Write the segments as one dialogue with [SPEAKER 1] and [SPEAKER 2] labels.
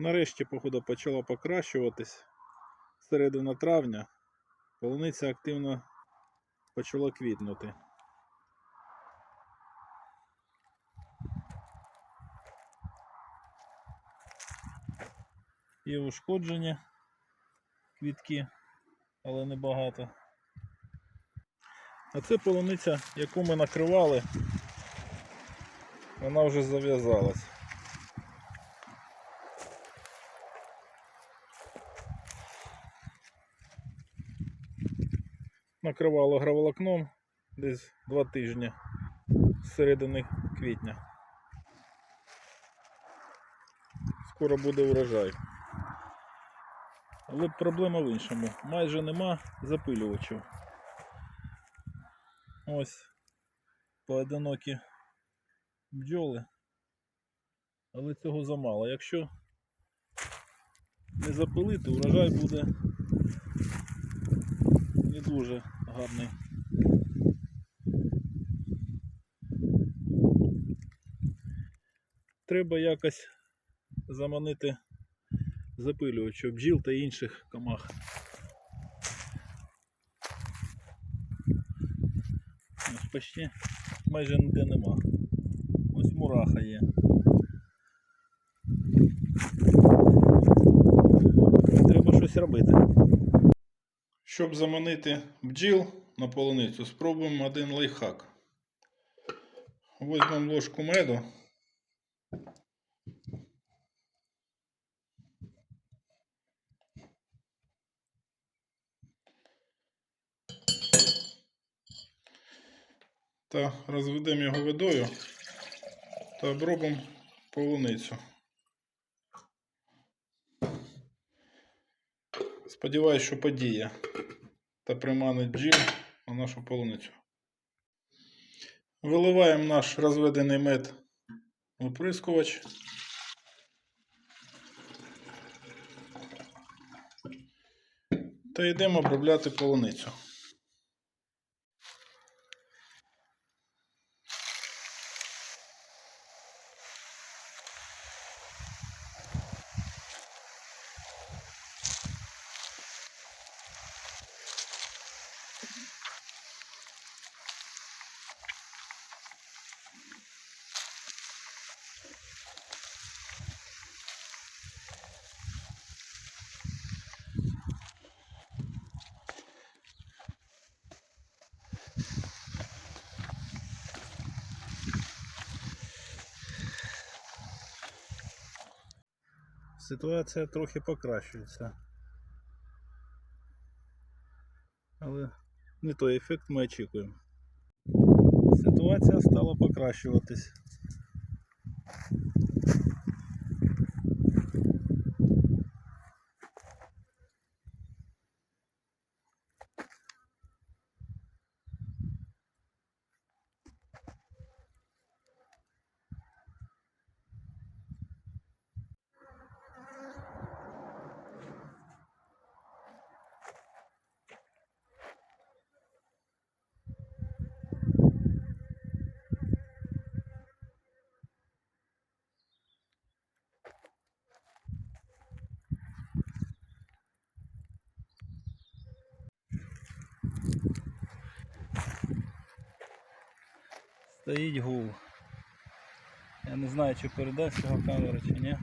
[SPEAKER 1] Нарешті погода почала покращуватись. Середина травня полуниця активно почала квітнути. Є ушкодження квітки, але небагато. А це полуниця, яку ми накривали, вона вже зав'язалась. Накривало граволокном десь два тижні з середини квітня. Скоро буде урожай. Але проблема в іншому. Майже нема запилювачів. Ось поодинокі бджоли. Але цього замало. Якщо не запилити, урожай буде не дуже гарний. Треба якось заманити запилювачів бджіл та інших комах. Ось почти майже ніде нема. Ось мураха є. Треба щось робити. Щоб заманити бджіл на полуницю, спробуємо один лайфхак. Візьмемо ложку меду. Та розведемо його водою та обробимо полуницю. Сподіваюсь, що подіє та приманить бджіл на нашу полуницю. Виливаємо наш розведений мед в оприскувач. Та йдемо обробляти полуницю. Ситуація трохи покращується. Але не той ефект ми очікуємо. Ситуація стала покращуватись. Стоїть гул. Я не знаю, чи передасть його камера, чи ні.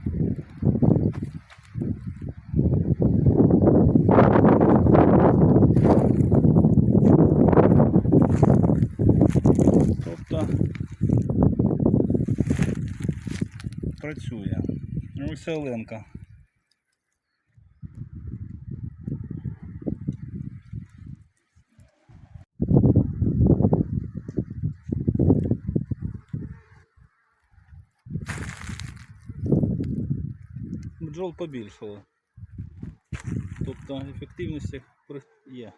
[SPEAKER 1] Тобто працює. Ось Оленка. Бджол побільшало. Тобто ефективність є.